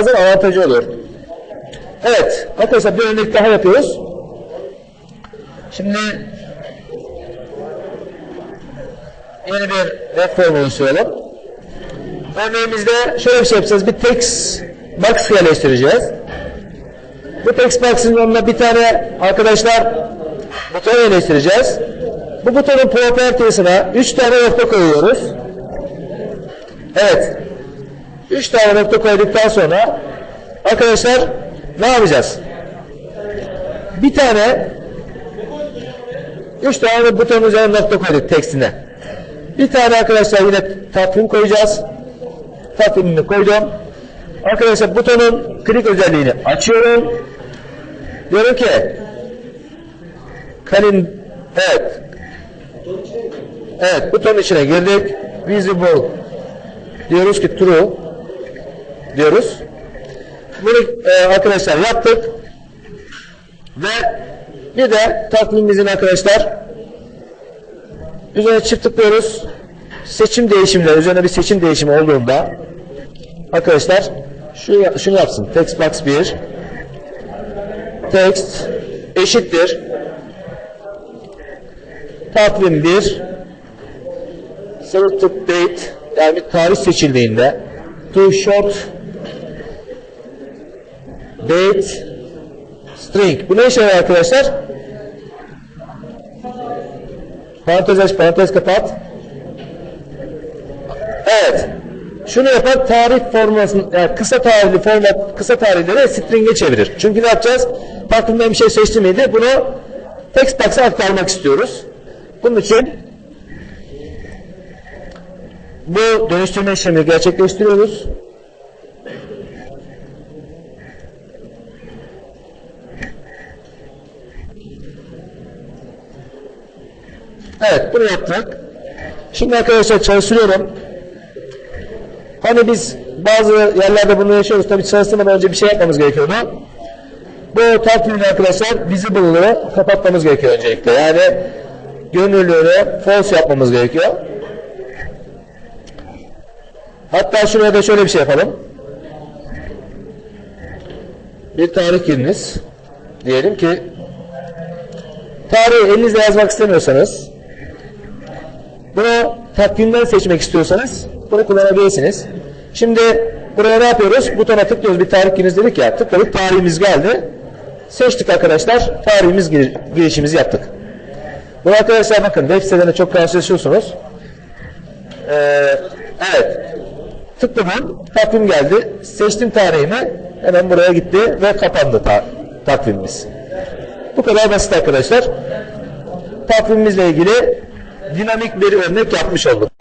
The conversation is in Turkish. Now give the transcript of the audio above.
bazen avantajı oluyor. Evet arkadaşlar bir örnek daha yapıyoruz. Şimdi yeni bir web formu oluşturalım. Örneğimizde şöyle bir şey yapacağız. Bir text box yerleştireceğiz. Bu text box'ın yanına bir tane arkadaşlar buton yerleştireceğiz. Bu butonun properties'ine 3 tane nokta koyuyoruz. Evet. 3 tane nokta koyduktan sonra arkadaşlar ne yapacağız? Bir tane 3 tane butonun üzerine nokta koyduk tekstine. Bir tane arkadaşlar yine takvim koyacağız. Takvimini koydum. Arkadaşlar butonun klik özelliğini açıyorum. Diyorum ki kalin evet evet butonun içine girdik. Visible diyoruz ki true diyoruz. Bunu e, arkadaşlar yaptık. Ve bir de takvimimizin arkadaşlar üzerine çift tıklıyoruz. Seçim değişimleri, üzerine bir seçim değişimi olduğunda arkadaşlar şu, şunu yapsın. Text box 1 text eşittir takvim 1 selected date yani tarih seçildiğinde to short date string. Bu ne işe yarıyor arkadaşlar? Parantez aç, parantez kapat. Evet. Şunu yapar tarih formasını, yani kısa tarihli format, kısa tarihleri string'e çevirir. Çünkü ne yapacağız? Takvimden bir şey seçti miydi? Bunu text box'a aktarmak istiyoruz. Bunun için bu dönüştürme işlemi gerçekleştiriyoruz. Evet bunu yaptık. Şimdi arkadaşlar çalıştırıyorum. Hani biz bazı yerlerde bunu yaşıyoruz. Tabii çalıştırmadan önce bir şey yapmamız gerekiyordu. Bu takvimini arkadaşlar visible'lığı kapatmamız gerekiyor öncelikle. Yani gönüllülüğünü false yapmamız gerekiyor. Hatta şuraya da şöyle bir şey yapalım. Bir tarih giriniz. Diyelim ki tarihi elinizle yazmak istemiyorsanız bunu takvimden seçmek istiyorsanız bunu kullanabilirsiniz. Şimdi buraya ne yapıyoruz? Butona tıklıyoruz. Bir tarih giriniz dedik ya. Tıkladık. Tarihimiz geldi. Seçtik arkadaşlar. Tarihimiz gir girişimizi yaptık. Bu arkadaşlar bakın web sitelerinde çok karşılaşıyorsunuz. Ee, evet. Tıkladım. Takvim geldi. Seçtim tarihimi. Hemen buraya gitti ve kapandı ta takvimimiz. Bu kadar basit arkadaşlar. Takvimimizle ilgili dinamik bir örnek yapmış olduk.